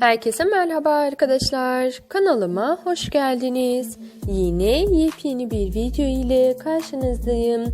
Herkese merhaba arkadaşlar. Kanalıma hoş geldiniz. Yine yepyeni bir video ile karşınızdayım.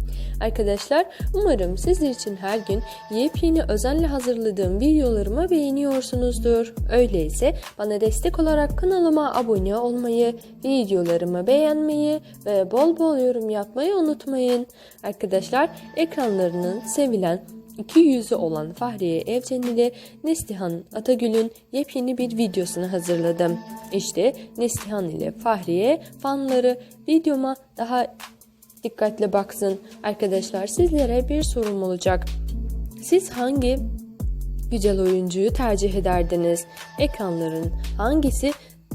Arkadaşlar umarım sizler için her gün yepyeni özenle hazırladığım videolarımı beğeniyorsunuzdur. Öyleyse bana destek olarak kanalıma abone olmayı, videolarımı beğenmeyi ve bol bol yorum yapmayı unutmayın. Arkadaşlar ekranlarının sevilen İki yüzü olan Fahriye Evcen Neslihan Atagül'ün yepyeni bir videosunu hazırladım. İşte Neslihan ile Fahriye fanları videoma daha dikkatle baksın. Arkadaşlar sizlere bir sorum olacak. Siz hangi güzel oyuncuyu tercih ederdiniz? Ekranların hangisi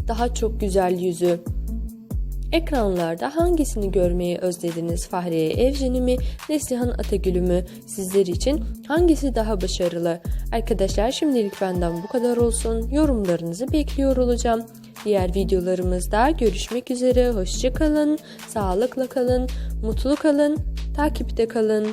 daha çok güzel yüzü? Ekranlarda hangisini görmeyi özlediniz? Fahriye Evcen'i mi, Neslihan Atagül'ü mü? Sizler için hangisi daha başarılı? Arkadaşlar şimdilik benden bu kadar olsun. Yorumlarınızı bekliyor olacağım. Diğer videolarımızda görüşmek üzere. Hoşçakalın, sağlıkla kalın, mutlu kalın, takipte kalın.